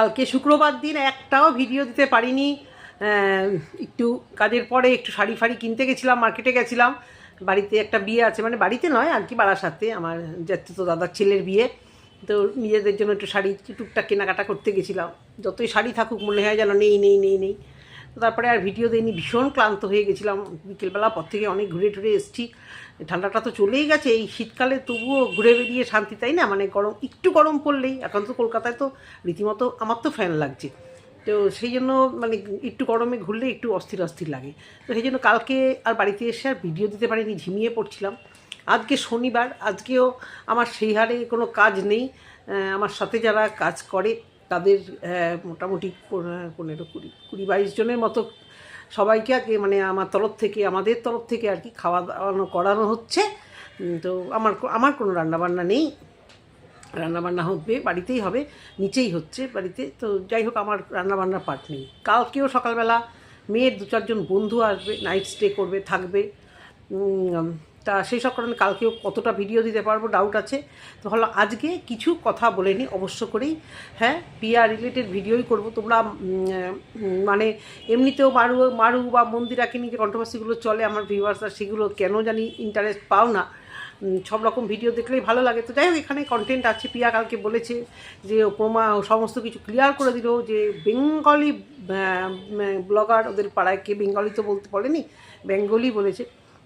কালকে শুক্রবার দিন একটাও ভিডিও দিতে পারিনি। একটু কাজের পরে একটু শাড়ি ফাড়ি কিনতে গেছিলাম মার্কেটে গেছিলাম। বাড়িতে একটা বিয়ে আছে মানে বাড়িতে নয়, আর কি বাড়ার সাথে আমার তো দাদার ছেলের বিয়ে। তো নিজেদের জন্য একটু শাড়ি টুকটাক কেনাকাটা করতে গেছিলাম। যতই শাড়ি থাকুক, মনে হয় যেন নেই নেই নেই নেই। তারপরে আর ভিডিও দিইনি, ভীষণ ক্লান্ত হয়ে গেছিলাম। বিকেলবেলা পর থেকে অনেক ঘুরে টুরে এসেছি। ঠান্ডাটা তো চলেই গেছে, এই শীতকালে তবুও ঘুরে বেরিয়ে শান্তি, তাই না? মানে গরম, একটু গরম পড়লেই, এখন তো কলকাতায় তো রীতিমতো আমার তো ফ্যান লাগছে। তো সেই জন্য মানে একটু গরমে ঘুরলে একটু অস্থির অস্থির লাগে। তো সেই জন্য কালকে আর বাড়িতে এসে আর ভিডিও দিতে পারিনি, ঝিমিয়ে পড়ছিলাম। আজকে শনিবার, আজকেও আমার সেই হারে কোনো কাজ নেই। আমার সাথে যারা কাজ করে, তাদের মোটামুটি পনেরো কুড়ি কুড়ি বাইশ জনের মতো সবাইকে আর কি মানে আমার তরফ থেকে, আমাদের তরফ থেকে আর কি খাওয়া দাওয়ানো করানো হচ্ছে। তো আমার আমার কোনো রান্নাবান্না নেই। রান্নাবান্না হবে, বাড়িতেই হবে, নিচেই হচ্ছে বাড়িতে। তো যাই হোক, আমার রান্নাবান্নার পার্ট নেই। কালকেও সকালবেলা মেয়ের দু চারজন বন্ধু আসবে নাইট স্টে করবে, থাকবে। তা সেই কারণে কালকেও কতটা ভিডিও দিতে পারব ডাউট আছে। তো হলো আজকে কিছু কথা বলে নিই অবশ্য করেই। হ্যাঁ পিয়া রিলেটেড ভিডিওই করব। তোমরা মানে এমনিতেও মারু মারু বা মন্দিরাকে নিয়ে যে কন্ট্রোভার্সিগুলো চলে, আমার ভিউয়ার্সরা সেগুলো কেন জানি ইন্টারেস্ট পাও না। সব রকম ভিডিও দেখলেই ভালো লাগে। তো যাই হোক, এখানে কন্টেন্ট আছে। পিয়া কালকে বলেছে যে ও সমস্ত কিছু ক্লিয়ার করে দিল যে বেঙ্গলি ব্লগার ওদের পাড়ায় কে বেঙ্গলি তো বলতে বলেনি বেঙ্গলি বলেছে।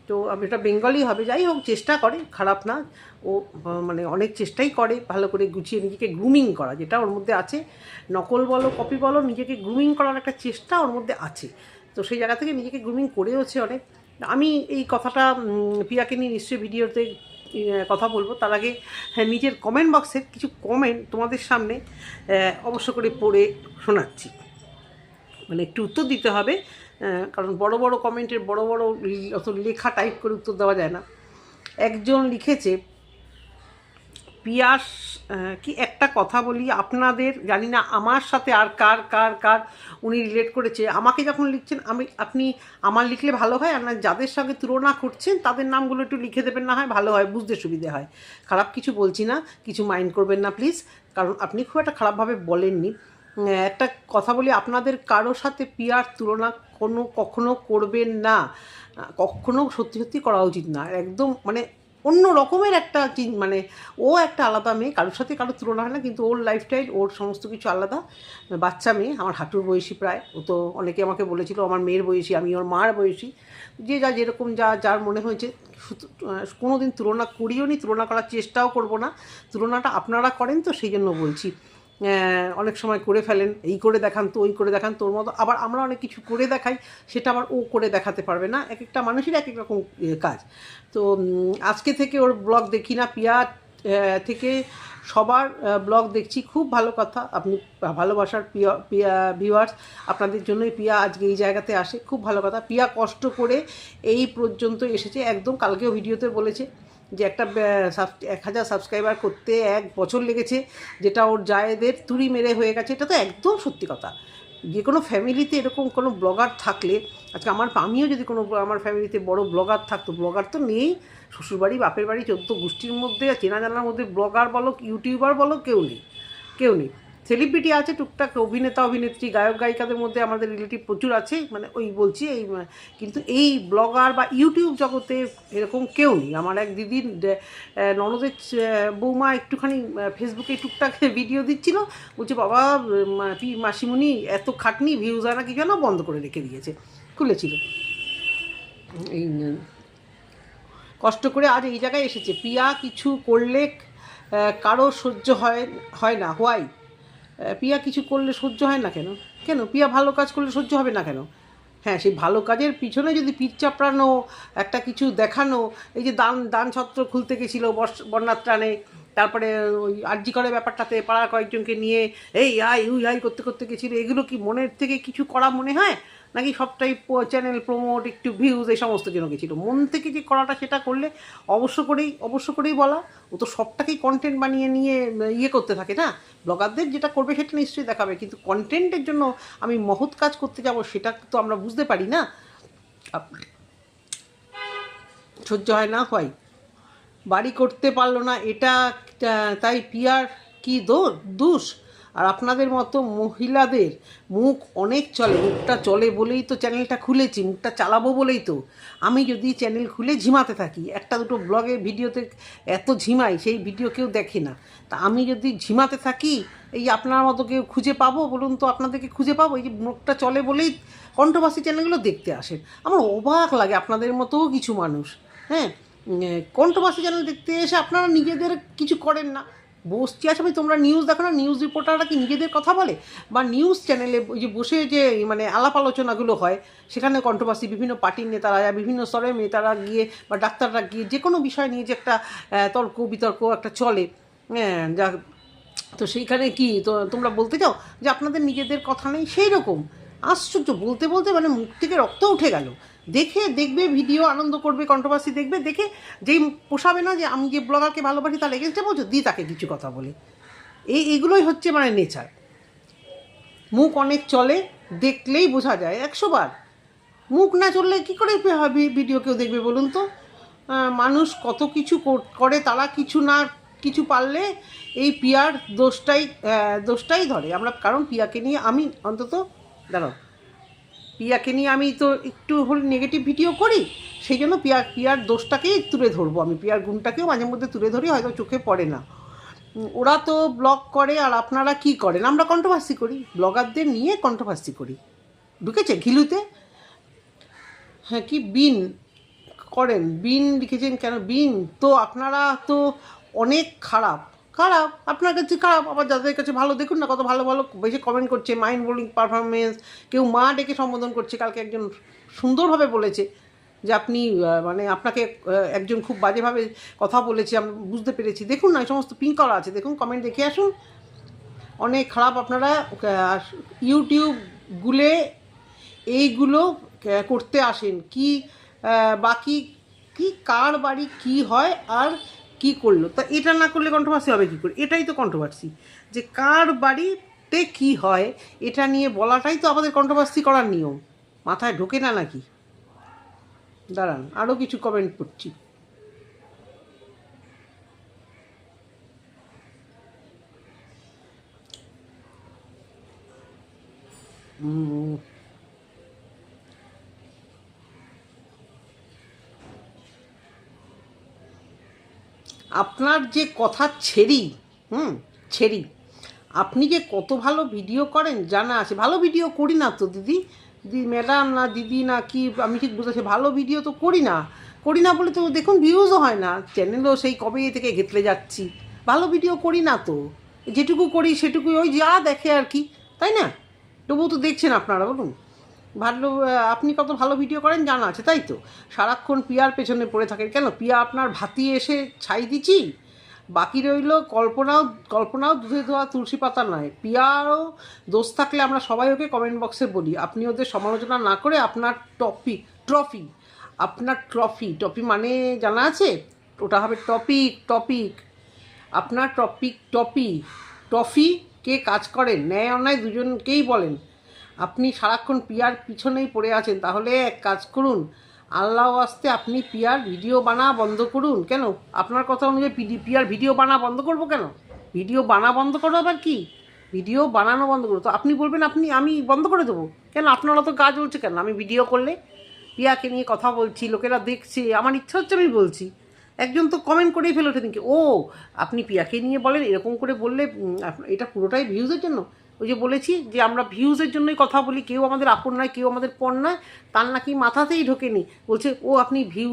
তো এটা বেঙ্গলি হবে, যাই হোক, চেষ্টা করে, খারাপ না। ও মানে অনেক চেষ্টাই করে ভালো করে গুছিয়ে নিজেকে গ্রুমিং করা, যেটা ওর মধ্যে আছে। নকল বলো কপি বলো, নিজেকে গ্রুমিং করার একটা চেষ্টা ওর মধ্যে আছে। তো সেই জায়গা থেকে নিজেকে গ্রুমিং করেওছে অনেক। আমি এই কথাটা পিয়াকে নিয়ে নিশ্চয়ই ভিডিওতে কথা বলব। তার আগে হ্যাঁ নিজের কমেন্ট বক্সের কিছু কমেন্ট তোমাদের সামনে অবশ্য করে পড়ে শোনাচ্ছি। মানে একটু উত্তর দিতে হবে। কারণ বড় বড় কমেন্টের বড় বড় অত লেখা টাইপ করে উত্তর দেওয়া যায় না। একজন লিখেছে, পিয়াস কি একটা কথা বলি আপনাদের, জানি না আমার সাথে আর কার কার কার? উনি রিলেট করেছে, আমাকে যখন লিখছেন, আমি, আপনি আমার লিখলে ভালো হয়? আর না, যাদের সঙ্গে তুলনা করছেন, তাদের নামগুলো একটু লিখে দেবেন না হয়? ভালো হয়, বুঝতে সুবিধে হয়। খারাপ কিছু বলছি না, কিছু মাইন্ড করবেন না প্লিজ কারণ আপনি খুব একটা খারাপভাবে বলেননি। একটা কথা বলি, আপনাদের কারোর সাথে পিয়ার তুলনা কোনো কখনো করবেন না। কখনো সত্যি সত্যি করা উচিত না। একদম মানে অন্য রকমের একটা মানে ও একটা আলাদা মেয়ে, কারোর সাথে কারোর তুলনা হয় না, কিন্তু ওর লাইফস্টাইল ওর সমস্ত কিছু আলাদা। বাচ্চা মেয়ে, আমার হাঁটুর বয়সী প্রায়। ও তো অনেকে আমাকে বলেছিল, আমার মেয়ের বয়সী, আমি ওর মার বয়সী। যে যা, যেরকম যা, যার মনে হয়েছে। কোনো দিন তুলনা করিও নি তুলনা করার চেষ্টাও করব না। তুলনাটা আপনারা করেন তো, সেই জন্য বলছি। অনেক সময় করে ফেলেন, এই করে দেখান তো, ওই করে দেখান, তোর মতো। আবার আমরা অনেক কিছু করে দেখাই, সেটা আবার ও করে দেখাতে পারবে না। এক একটা মানুষের এক এক রকম কাজ। তো আজকে থেকে ওর ব্লগ দেখি না, পিয়া থেকে সবার ব্লগ দেখছি। খুব ভালো কথা, আপনি ভালোবাসার পিয়া পিয়া ভিউয়ার্স আপনাদের জন্যই পিয়া আজকে এই জায়গাতে আসে। খুব ভালো কথা। পিয়া কষ্ট করে এই পর্যন্ত এসেছে, একদম কালকেও ভিডিওতে বলেছে। যে একটা এক হাজার সাবস্ক্রাইবার করতে এক বছর লেগেছে, যেটা ওর জায়েদের তুড়ি মেরে হয়ে গেছে, এটা তো একদম সত্যি কথা। যে কোনো ফ্যামিলিতে এরকম কোনো ব্লগার থাকলে, আজকে আমার, আমিও যদি কোনো আমার ফ্যামিলিতে বড় ব্লগার থাকতো ব্লগার তো নেই, শ্বশুরবাড়ি, বাপের বাড়ি, চোদ্দ গোষ্ঠীর মধ্যে, চেনা জানার মধ্যে ব্লগার বলো ইউটিউবার বলো, কেউ নেই কেউ নেই। সেলিব্রিটি আছে, টুকটাক অভিনেতা, অভিনেত্রী, গায়ক, গায়িকাদের মধ্যে আমাদের রিলেটিভ প্রচুর আছে মানে ওই বলছি এই, কিন্তু এই ব্লগার বা ইউটিউব জগতে এরকম কেউ নেই। আমার এক দিদির ননদের বৌমা একটুখানি ফেসবুকে টুকটাক ভিডিও দিচ্ছিল। বলছে, বাবা মাসিমণি, এত খাটনি ভিউজ আনা কি যেন বন্ধ করে রেখে দিয়েছে? খুলেছিল। এই কষ্ট করে আজ এই জায়গায় এসেছে। পিয়া, কিছু করলে কারও সহ্য হয় হয় না। হোয়াই পিয়া কিছু করলে সহ্য হয় না কেন? কেন? পিয়া ভালো কাজ করলে সহ্য হবে না কেন? হ্যাঁ সেই ভালো কাজের পিছনে যদি পিঠ চাপড়ানো, একটা কিছু দেখানো, এই যে দান দান ছত্র খুলতে গেছিল বন্যার ত্রাণে তারপরে ওই আর্জি করে ব্যাপারটাতে পাড়ার কয়েকজনকে নিয়ে, এই আই উই আই করতে করতে গেছিল। এগুলো কি মনের থেকে কিছু করা মনে হয়? নাকি সবটাই চ্যানেল প্রমোট একটু ভিউজ এই সমস্ত জন্য গেছিল মন থেকে যে করাটা সেটা করলে অবশ্য করেই অবশ্য করেই বলা, ও তো সবটাকেই কন্টেন্ট বানিয়ে নিয়ে ইয়ে করতে থাকে না? ব্লগারদের যেটা করবে সেটা নিশ্চয়ই দেখাবে, কিন্তু কন্টেন্টের জন্য আমি মহৎ কাজ করতে যাব, সেটা তো আমরা বুঝতে পারি না। সহ্য হয় না, হয়। বাড়ি করতে পারল না, এটা তাই পিয়ার কি দোষ? দুষ। আর আপনাদের মতো মহিলাদের মুখ অনেক চলে, মুখটা চলে বলেই তো চ্যানেলটা খুলেছি, মুখটা চালাবো বলেই তো। আমি যদি চ্যানেল খুলে ঝিমাতে থাকি, একটা দুটো ব্লগে ভিডিওতে এত ঝিমাই, সেই ভিডিও কেউ দেখে না। তা আমি যদি ঝিমাতে থাকি, এই আপনার মতো কেউ খুঁজে পাবো বলুন তো, আপনাদেরকে খুঁজে পাবো, এই যে মুখটা চলে বলেই কণ্ঠবাসী চ্যানেলগুলো দেখতে আসেন। আমার অবাক লাগে আপনাদের মতোও কিছু মানুষ হ্যাঁ? কণ্ঠবাসী চ্যানেল দেখতে এসে আপনারা নিজেদের কিছু করেন না। বসছি আছে, ভাই, তোমরা নিউজ দেখো না নিউজ রিপোর্টাররা কি নিজেদের কথা বলে? বা নিউজ চ্যানেলে ওই যে বসে যে মানে আলাপ আলোচনাগুলো হয়, সেখানে কণ্ঠবাসী বিভিন্ন পার্টির নেতারা বিভিন্ন স্তরের নেতারা গিয়ে বা ডাক্তাররা গিয়ে যে কোনো বিষয় নিয়ে যে একটা তর্ক বিতর্ক একটা চলে হ্যাঁ যা, তো সেইখানে কি, তো তোমরা বলতে চাও যে আপনাদের নিজেদের কথা নেই? সেই রকম আশ্চর্য, বলতে বলতে মানে মুখ থেকে রক্ত উঠে গেল। দেখে, দেখবে, ভিডিও আনন্দ করবে কন্ট্রোভার্সি দেখবে, দেখে যেই পোষাবে না যে আমি যে ব্লগারকে ভালোবাসি তার এগেনস্টে বলছো দি তাকে কিছু কথা বলে। এই, এগুলোই হচ্ছে মানে নেচার মুখ অনেক চলে, দেখলেই বোঝা যায়। একশো বার। মুখ না চললে কী করে ভি- ভিডিও কেউ দেখবে বলুন তো? মানুষ কত কিছু করে তারা কিছু না, কিছু পারলে এই পিয়ার দোষটাই দোষটাই ধরে। আমরা, কারণ পিয়াকে নিয়ে আমি অন্তত, দাঁড়াও। পিয়াকে নিয়ে আমি তো একটু হলে নেগেটিভ ভিডিও করি, সেই জন্য পিয়া, পিয়ার দোষটাকেই তুলে ধরবো আমি। পিয়ার গুণটাকেও মাঝে মধ্যে তুলে ধরি, হয়তো চোখে পড়ে না। ওরা তো ব্লগ করে, আর আপনারা কি করেন? আমরা কন্ট্রোভার্সি করি, ব্লগারদের নিয়ে কন্ট্রোভার্সি করি। ঢুকেছে ঘিলুতে? হ্যাঁ কি বিন করেন? বিন লিখেছেন কেন? বিন, তো আপনারা তো অনেক খারাপ। খারাপ, আপনার কাছে খারাপ, আবার যাদের কাছে ভালো দেখুন না কত ভালো ভালো বেশি কমেন্ট করছে মাইন্ড বোলিং পারফরমেন্স কেউ মা ডেকে সম্বোধন করছে, কালকে একজন সুন্দরভাবে বলেছে যে আপনি মানে আপনাকে একজন খুব বাজেভাবে কথা বলেছে আমি বুঝতে পেরেছি। দেখুন না, এই সমস্ত পিন করা আছে, দেখুন কমেন্ট দেখে আসুন। অনেক খারাপ আপনারা ইউটিউব গুলে এইগুলো করতে আসেন। কি বাকি, কি, কার বাড়ি কি হয়, আর কি করল? তা এটা না করলে কন্ট্রোভার্সি হবে কি করে? এটাই তো কন্ট্রোভার্সি যে কার বাড়িতে কি হয় এটা নিয়ে বলাটাই তো আমাদের কন্ট্রোভার্সি করার নিয়ম। মাথায় ঢোকে না নাকি? দাঁড়ান আরও কিছু কমেন্ট করছি। উম, আপনার যে কথা ছেড়ি, হুম, ছেড়ি, আপনি যে কত ভালো ভিডিও করেন, জানা আছে। ভালো ভিডিও করি না তো, দিদি। দিদি ম্যাডাম না, দিদি না, কি, আমি ঠিক বুঝেছি ভালো ভিডিও তো করি না। করি না বলে তো দেখুন ভিউজও হয় না। চ্যানেলও সেই কবে থেকে ঘেতলে যাচ্ছি। ভালো ভিডিও করি না তো। যেটুকু করি সেটুকুই, ওই যা দেখে আর কি। তাই না? তবুও তো দেখছেন আপনারা, বলুন। ভালো আপনি কত ভালো ভিডিও করেন জানা আছে, তাই তো? সারাক্ষণ পিয়ার পেছনে পড়ে থাকেন। কেন? পিয়া আপনার ভাতি এসে ছাই দিচ্ছি? বাকি রইল কল্পনাও কল্পনাও দুধে ধোয়া তুলসী পাতা নয়। পিয়ারও দোষ থাকলে আমরা সবাই ওকে কমেন্ট বক্সে বলি। আপনি ওদের সমালোচনা না করে আপনার টপিক ট্রফি, আপনার ট্রফি, টপি মানে জানা আছে? ওটা হবে টপিক টপিক। আপনার টপিক, টপি, টফি, কে কাজ করেন ন্যায় অন্যায় দুজনকেই বলেন। আপনি সারাক্ষণ পিয়ার পিছনেই পড়ে আছেন, তাহলে এক কাজ করুন। আল্লাহ আসতে আপনি পিয়ার ভিডিও বানা বন্ধ করুন। কেন? আপনার কথা অনুযায়ী পিয়ার ভিডিও বানা বন্ধ করব কেন? ভিডিও বানা বন্ধ করো আবার কি? ভিডিও বানানো বন্ধ করো তো আপনি বলবেন, আপনি, আমি বন্ধ করে দেবো। কেন? আপনারা তো কাজ চলছে কেন? আমি ভিডিও করলে পিয়াকে নিয়ে কথা বলছি, লোকেরা দেখছে, আমার ইচ্ছা হচ্ছে আমি বলছি। একজন তো কমেন্ট করেই ফেলে ওঠে নাকি ও, আপনি পিয়াকে নিয়ে বলেন, এরকম করে বললে এটা পুরোটাই ভিউজের জন্য। ওই যে বলেছি যে আমরা ভিউজের জন্যই কথা বলি, কেউ আমাদের আপন নয়, কেউ আমাদের পণ নয়, তার নাকি মাথাতেই ঢোকেনি। বলছে, ও, আপনি ভিউ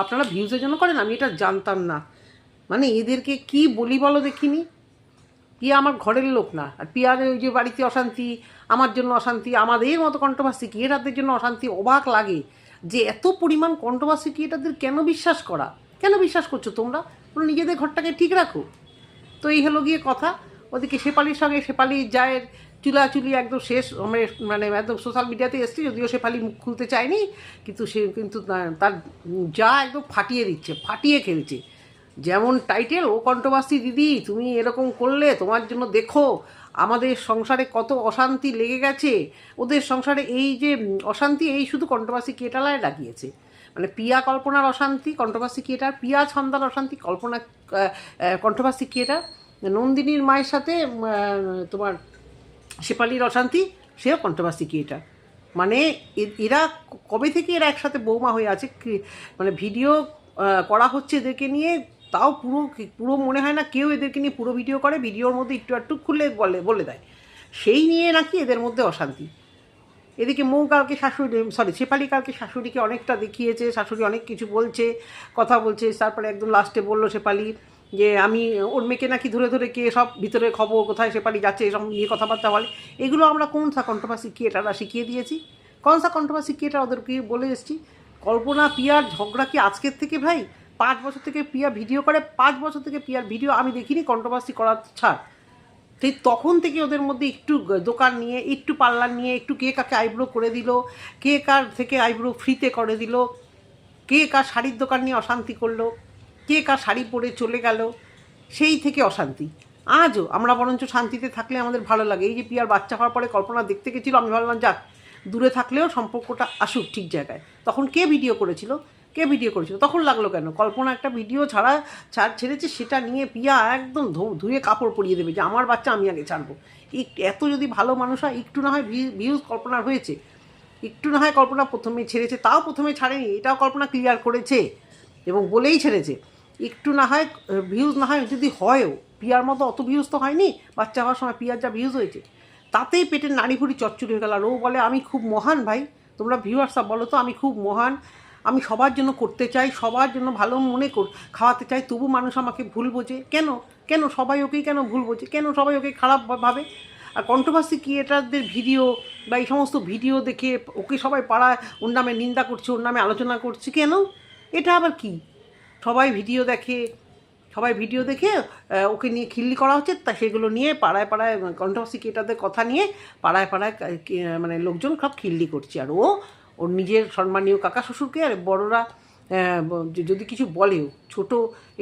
আপনারা ভিউজের জন্য করেন? আমি এটা জানতাম না। মানে এদেরকে কি বলি বলো দেখিনি? পিয়া আমার ঘরের লোক না। আর পিয়ার ওই যে বাড়িতে অশান্তি, আমার জন্য অশান্তি, আমাদের মতো কন্ট্রোভার্সি ক্রিয়েটারদের জন্য অশান্তি অবাক লাগে যে এত পরিমাণ কন্ট্রোভার্সি ক্রিয়েটারদের কেন বিশ্বাস করা? কেন বিশ্বাস করছ তোমরা? তোমরা নিজেদের ঘরটাকে ঠিক রাখো। তো এই হলো গিয়ে কথা। ওদিকে শেপালির সঙ্গে শেপালি জায়ের চুলাচুলি একদম শেষ মানে মানে একদম সোশ্যাল মিডিয়াতে এসছে, যদিও শেফালি মুখ খুলতে চায়নি, কিন্তু সে কিন্তু তার যা একদম ফাটিয়ে দিচ্ছে, ফাটিয়ে খেলছে। যেমন টাইটেল ও কন্ট্রোভার্সি দিদি, তুমি এরকম করলে তোমার জন্য দেখো, আমাদের সংসারে কত অশান্তি লেগে গেছে। ওদের সংসারে এই যে অশান্তি, এই শুধু কন্ট্রোভার্সি কেটালায় লাগিয়েছে। মানে পিয়া কল্পনার অশান্তি কন্ট্রোভার্সি ক্রিয়েটার পিয়া ছন্দার অশান্তি, কল্পনা কন্ট্রোভার্সি ক্রিয়েটার নন্দিনীর মায়ের সাথে তোমার শেপালির অশান্তি, সেও কন্ট্রোভার্সি ক্রিয়েটার মানে এরা কবে থেকে এরা একসাথে বৌমা হয়ে আছে? মানে ভিডিও করা হচ্ছে এদেরকে নিয়ে, তাও পুরো পুরো মনে হয় না কেউ এদেরকে নিয়ে পুরো ভিডিও করে, ভিডিওর মধ্যে একটু একটু খুলে বলে বলে দেয়। সেই নিয়ে নাকি এদের মধ্যে অশান্তি। এদিকে মৌ কালকে শাশুড়ি সরি শেফালি কালকে শাশুড়িকে অনেকটা দেখিয়েছে, শাশুড়ি অনেক কিছু বলছে, কথা বলছে, তারপরে একদম লাস্টে বলল শেফালি যে আমি ওর মেয়েকে নাকি ধরে ধরে কে সব ভিতরে খবর কোথায় শেফালি যাচ্ছে এসব নিয়ে কথাবার্তা বলে, এগুলো আমরা কোন সা কন্ট্রোভার্সি ক্রিয়েটাররা শিখিয়ে দিয়েছি? কোন সা কন্ট্রোভার্সি ক্রিয়েটার ওদেরকে বলে এসেছি? কল্পনা, পিয়ার, ঝগড়া কি আজকের থেকে ভাই? পাঁচ বছর থেকে পিয়া ভিডিও করে, পাঁচ বছর থেকে পিয়ার ভিডিও আমি দেখিনি কন্ট্রোভার্সি করার ছাড়। সেই তখন থেকে ওদের মধ্যে একটু দোকান নিয়ে, একটু পার্লার নিয়ে, একটু কে কাকে আইব্রো করে দিল, কে কার থেকে আইব্রো ফ্রিতে করে দিল, কে কার শাড়ির দোকান নিয়ে অশান্তি করল কে কার শাড়ি পরে চলে গেল, সেই থেকে অশান্তি। আজও আমরা বরঞ্চ শান্তিতে থাকলে আমাদের ভালো লাগে। এই যে পিয়ার বাচ্চা হওয়ার পরে কল্পনা দেখতে গেছিল, আমি ভাবলাম, যাক, দূরে থাকলেও সম্পর্কটা আসুক ঠিক জায়গায়। তখন কে ভিডিও করেছিল? কে ভিডিও করেছিল? তখন লাগল কেন? কল্পনা একটা ভিডিও ছাড়া ছাড় ছেড়েছে, সেটা নিয়ে পিয়া একদম ধুয়ে কাপড় পরিয়ে দেবে যে, আমার বাচ্চা আমি আগে ছাড়বো। এত যদি ভালো মানুষ হয়, একটু না হয় ভিউজ কল্পনার হয়েছে। একটু না হয় কল্পনা প্রথমে ছেড়েছে, তাও প্রথমে ছাড়েনি, এটাও কল্পনা ক্লিয়ার করেছে এবং বলেই ছেড়েছে। একটু না হয় ভিউজ না হয়, যদি হয়ও, পিয়ার মতো অত ভিউজ তো হয়নি, বাচ্চা হওয়ার সময় পিয়ার যা ভিউজ হয়েছে, তাতেই পেটের নাড়ি ভুড়ি চচ্চড়ি হয়ে গেল। আর ও বলে, আমি খুব মহান ভাই, তোমরা ভিউয়ার্সরা বলো তো, আমি খুব মহান, আমি সবার জন্য করতে চাই, সবার জন্য ভালো মনে কর, খাওয়াতে চাই, তবু মানুষ আমাকে ভুল বোঝে। কেন? কেন সবাই ওকেই কেন ভুল বোঝে? কেন সবাই ওকে খারাপ ভাবে? আর কন্ট্রোভার্সি ক্রিয়েটারদের ভিডিও বা এই সমস্ত ভিডিও দেখে ওকে সবাই পাড়ায়, ওর নামে নিন্দা করছে, ওর নামে আলোচনা করছে, কেন? এটা আবার কি? সবাই ভিডিও দেখে, সবাই ভিডিও দেখে ওকে নিয়ে খিল্লি করা হচ্ছে, তা সেগুলো নিয়ে পাড়ায় পাড়ায় কন্ট্রোভার্সি ক্রিয়েটারদের কথা নিয়ে পাড়ায় পাড়ায় মানে লোকজন সব খিল্লি করছে। আর ও, ওর নিজের সম্মানীয় কাকা শ্বশুরকে আর বড়রা যদি কিছু বলেও, ছোট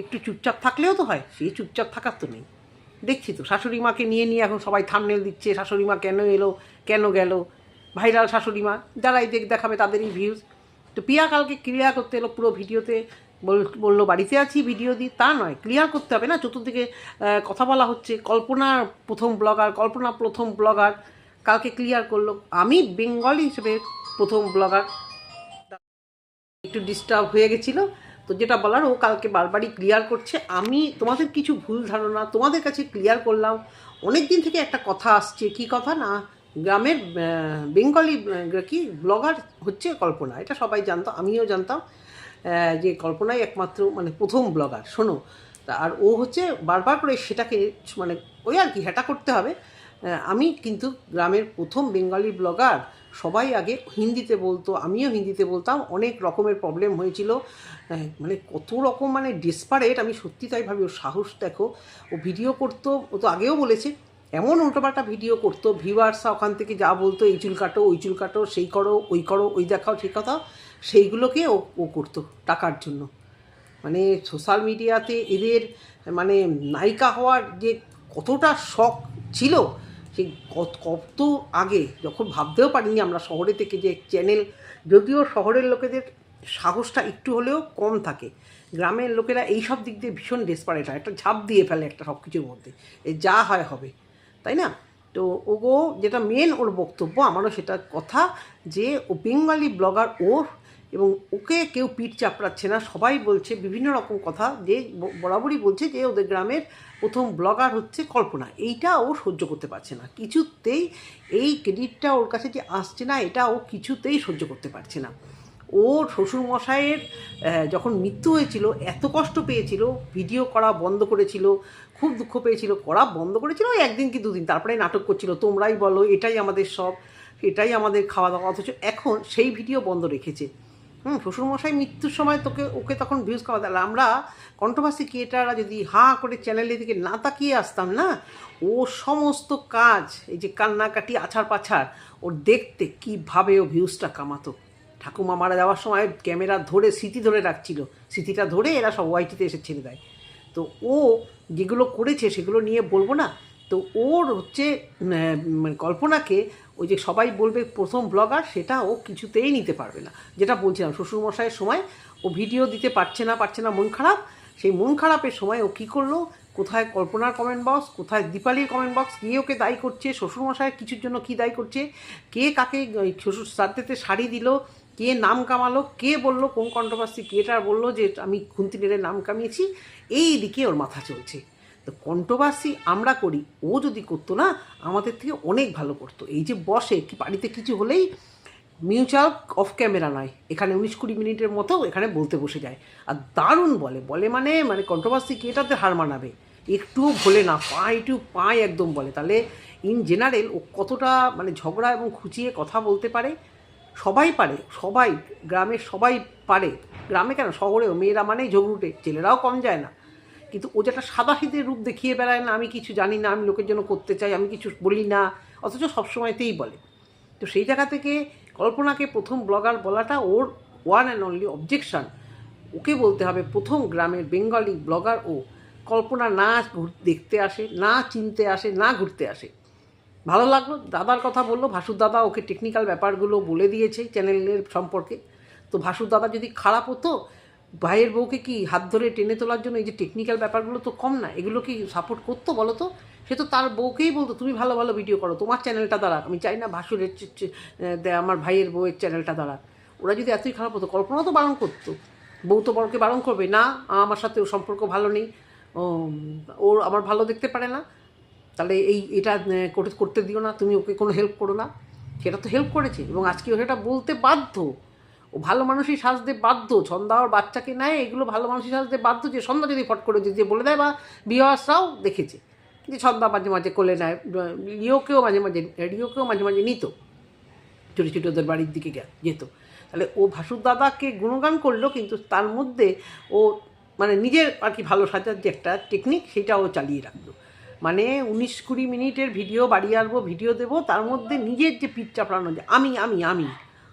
একটু চুপচাপ থাকলেও তো হয় সেই চুপচাপ থাকার তো নেই। দেখছি তো, শাশুড়ি মাকে নিয়ে নিয়ে এখন সবাই থামনেল দিচ্ছে, শাশুড়ি মা কেন এলো, কেন গেল? ভাইরাল শাশুড়ি মা, যারাই দেখ, দেখাবে তাদেরই ভিউজ তো পিয়া কালকে ক্রিয়া করতে এলো পুরো ভিডিওতে বলল, বাড়িতে আছি ভিডিও দিই তা নয় ক্লিয়ার করতে হবে না, চতুর্দিকে কথা বলা হচ্ছে, কল্পনা প্রথম ব্লগার কল্পনা প্রথম ব্লগার কালকে ক্লিয়ার করল, আমি বেঙ্গলি হিসেবে প্রথম ব্লগার একটু ডিস্টার্ব হয়ে গেছিল, তো যেটা বলার, ও কালকে বারবারই ক্লিয়ার করছে, আমি তোমাদের কিছু ভুল ধারণা তোমাদের কাছে ক্লিয়ার করলাম, অনেক দিন থেকে একটা কথা আসছে, কি কথা না, গ্রামের বেঙ্গলি কি ব্লগার হচ্ছে কল্পনা, এটা সবাই জানতো, আমিও জানতাম যে কল্পনাই একমাত্র মানে প্রথম ব্লগার, শোনো। আর ও হচ্ছে বারবার করে সেটাকে মানে ওই আর কি হেটা করতে হবে। আমি কিন্তু গ্রামের প্রথম বেঙ্গলি ব্লগার, সবাই আগে হিন্দিতে বলতো, আমিও হিন্দিতে বলতাম, অনেক রকমের প্রবলেম হয়েছিল। মানে কত রকম মানে ডিসপারেট আমি সত্যি তাই ভাবি, ওর সাহস দেখো। ও ভিডিও করতো, ও তো আগেও বলেছে, এমন উল্টোপাল্টা ভিডিও করতো ভিউয়ার্সরা ওখান থেকে যা বলতো, এই চুল কাটো, ওই চুল কাটো, সেই করো, ওই করো, ওই দেখাও ঠিক কথা সেইগুলোকে ও ও করতো টাকার জন্য। মানে সোশ্যাল মিডিয়াতে এদের মানে নায়িকা হওয়ার যে কতটা শখ ছিল কত কত আগে যখন ভাবতেও পারিনি আমরা শহরে থেকে যে চ্যানেল যদিও শহরের লোকেদের সাহসটা একটু হলেও কম থাকে। গ্রামের লোকেরা এই সব দিক দিয়ে ভীষণ ডেসপারেট হয়, একটা ঝাঁপ দিয়ে ফেলে একটা সব কিছুর মধ্যে এ যা হয় হবে, তাই না? তো ওগো যেটা মেন ওর বক্তব্য, আমারও সেটা কথা যে ও বেঙ্গলি ব্লগার ওর এবং ওকে কেউ পিঠ চাপড়াচ্ছে না। সবাই বলছে, বিভিন্ন রকম কথা যে বরাবরই বলছে যে ওদের গ্রামের প্রথম ব্লগার হচ্ছে কল্পনা। এইটা ও সহ্য করতে পারছে না। কিছুতেই এই ক্রেডিটটা ওর কাছে যে আসছে না, এটা ও কিছুতেই সহ্য করতে পারছে না। ও শ্বশুরমশাইয়ের যখন মৃত্যু হয়েছিল, এত কষ্ট পেয়েছিল, ভিডিও করা বন্ধ করেছিল, খুব দুঃখ পেয়েছিল, করা বন্ধ করেছিল একদিন কি দুদিন, তারপরে নাটক করছিল, তোমরাই বলো, এটাই আমাদের সব, এটাই আমাদের খাওয়া দাওয়া, অথচ এখন সেই ভিডিও বন্ধ রেখেছে। হুম, শ্বশুরমশাই মৃত্যুর সময় তোকে, ওকে তখন ভিউজ খাওয়া দিল আমরা কন্ট্রোভার্সি ক্রিয়েটাররা যদি হাঁ করে চ্যানেলের দিকে না তাকিয়ে আসতাম না, ও সমস্ত কাজ, এই যে কান্নাকাটি আছাড় পাছাড় ওর দেখতে কীভাবে ও ভিউজটা কামাতো। ঠাকুমা মারা যাওয়ার সময় ক্যামেরা ধরে, স্মৃতি ধরে রাখছিল। স্মৃতিটা ধরে এরা সব ওয়াইটিতে এসে ছেড়ে দেয়। তো ও যেগুলো করেছে সেগুলো নিয়ে বলব না তো ওর হচ্ছে মানে কল্পনাকে ওই যে সবাই বলবে প্রথম ব্লগার, সেটা ও কিছুতেই নিতে পারবে না। যেটা বলছিলাম, শ্বশুরমশাইয়ের সময় ও ভিডিও দিতে পারছে না পারছে না, মন খারাপ। সেই মন খারাপের সময় ও কী করল? কোথায় কল্পনার কমেন্ট বক্স কোথায় দীপালির কমেন্ট বক্স কে ওকে দায়ী করছে, শ্বশুরমশাই কিছুর জন্য কী দায়ী করছে, কে কাকে শ্বশুর শ্রাদ্ধেতে শাড়ি দিল, কে নাম কামালো, কে বলল কোন কন্ট্রোভার্সি কেটা বলল যে আমি খুন্তি নেড়ে নাম কামিয়েছি, এই দিকে ওর মাথা চলছে। তো কন্ট্রোভার্সি আমরা করি, ও যদি করতো না, আমাদের থেকে অনেক ভালো করতো। এই যে বসে, কি বাড়িতে কিছু হলেই মিউচুয়াল অফ ক্যামেরা নয়, এখানে উনিশ কুড়ি মিনিটের মতো এখানে বলতে বসে যায়। আর দারুণ বলে বলে মানে মানে কন্ট্রোভার্সি কেটাতে হার মানাবে? একটুও ভোলে না পায় টু পায় একদম বলে। তাহলে ইন জেনারেল ও কতটা মানে ঝগড়া এবং খুঁচিয়ে কথা বলতে পারে? সবাই পারে, সবাই, গ্রামের সবাই পারে। গ্রামে কেন? শহরেও মেয়েরা মানেই ঝগড়ুটে, ছেলেরাও কম যায় না। কিন্তু ও যেটা সাদাসিদের রূপ দেখিয়ে বেড়ায় না, আমি কিছু জানি না, আমি লোকের জন্য করতে চাই, আমি কিছু বলি না, অথচ সবসময়তেই বলে। তো সেই জায়গা থেকে কল্পনাকে প্রথম ব্লগার বলাটা ওর one and only objection okay বলতে হবে, প্রথম গ্রামের বেঙ্গলি ব্লগার ও কল্পনা না দেখতে আসে, না চিনতে আসে, না ঘুরতে আসে। ভালো লাগল, দাদার কথা বলল, ভাসুর দাদা ওকে টেকনিক্যাল ব্যাপারগুলো বলে দিয়েছে চ্যানেলের সম্পর্কে। তো ভাসুর দাদা যদি খারাপ হতো ভাইয়ের বউকে কি হাত ধরে টেনে তোলার জন্য এই যে টেকনিক্যাল ব্যাপারগুলো তো কম না এগুলো কি সাপোর্ট করতো বলো তো? সে তো তার বউকেই বলতো তুমি ভালো ভালো ভিডিও করো তোমার চ্যানেলটা দাঁড়াক। আমি চাই না ভাসুরের আমার ভাইয়ের বউয়ের চ্যানেলটা দাঁড়াক। ওরা যদি এতই খারাপ হতো কল্পনা তো বারণ করতো। বউ তো বড়কে বারণ করবে না আমার সাথে ওর সম্পর্ক ভালো নেই ও, আমার ভালো দেখতে পারে না। তাহলে এই এটা করতে দিও না তুমি ওকে কোনো হেল্প করো না। সেটা তো হেল্প করেছে এবং আজকে ও সেটা বলতে বাধ্য। ও ভালো মানুষই সাজতে বাধ্য, ছন্দা ওর বাচ্চাকে নেয়, এগুলো ভালো মানুষই সাজতে বাধ্য, যে সন্ধ্যা যদি ফট করে যে বলে দেয় বা বিহাসরাও দেখেছে, যে ছন্দা মাঝে মাঝে কোলে নেয় রিওকেও মাঝে মাঝে, রিওকেও মাঝে মাঝে নিত, ছোটো ছোটো ওদের বাড়ির দিকে যেত। তাহলে ও ভাসুর দাদাকে গুণগান করল, কিন্তু তার মধ্যে ও মানে নিজের আর কি ভালো সাজার যে একটা টেকনিক সেটা ও চালিয়ে রাখল। মানে উনিশ কুড়ি মিনিটের ভিডিও বাড়িয়ে আসব, ভিডিও দেবো, তার মধ্যে নিজের যে পিঠ চাপড়ানো যে, আমি আমি আমি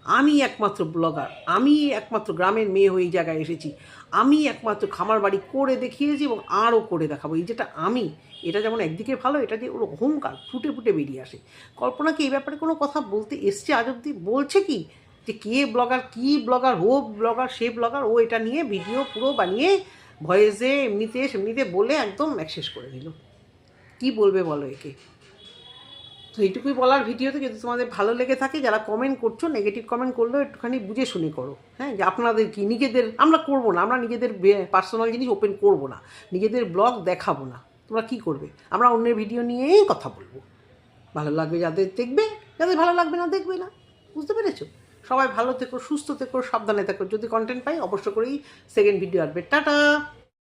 আমি একমাত্র ব্লগার, আমি একমাত্র গ্রামের মেয়ে হয়ে এই জায়গায় এসেছি, আমি একমাত্র খামার বাড়ি করে দেখিয়েছি এবং আরও করে দেখাবো। এই যেটা আমি, এটা যেমন একদিকে ভালো, এটা যে ওর অহংকার ফুটে ফুটে বেরিয়ে আসে। কল্পনা কি এই ব্যাপারে কোনো কথা বলতে এসছে আজ অব্দি বলছে কি যে কে ব্লগার, কি ব্লগার, ও ব্লগার, সে ব্লগার, ও এটা নিয়ে ভিডিও পুরো বানিয়ে ভয়েসে এমনিতে সেমনিতে বলে একদম শেষ করে দিল। কি বলবে বলো একে? তো এইটুকুই বলার ভিডিওতে যদি তোমাদের ভালো লেগে থাকে, যারা কমেন্ট করছ নেগেটিভ কমেন্ট করলেও একটুখানি বুঝে শুনে করো। হ্যাঁ যে আপনাদের কি, নিজেদের, আমরা করব না, আমরা নিজেদের পার্সোনাল জিনিস ওপেন করব না, নিজেদের ব্লগ দেখাবো না। তোমরা কি করবে? আমরা অন্যের ভিডিও নিয়েই কথা বলব। ভালো লাগবে যাদের দেখবে, যাদের ভালো লাগবে না, দেখবে না। বুঝতে পেরেছ? সবাই ভালো থেকো, সুস্থ থেকো, সাবধানে থেকো। যদি কন্টেন্ট পাই, অবশ্য করেই সেকেন্ড ভিডিও আসবে। টাটা!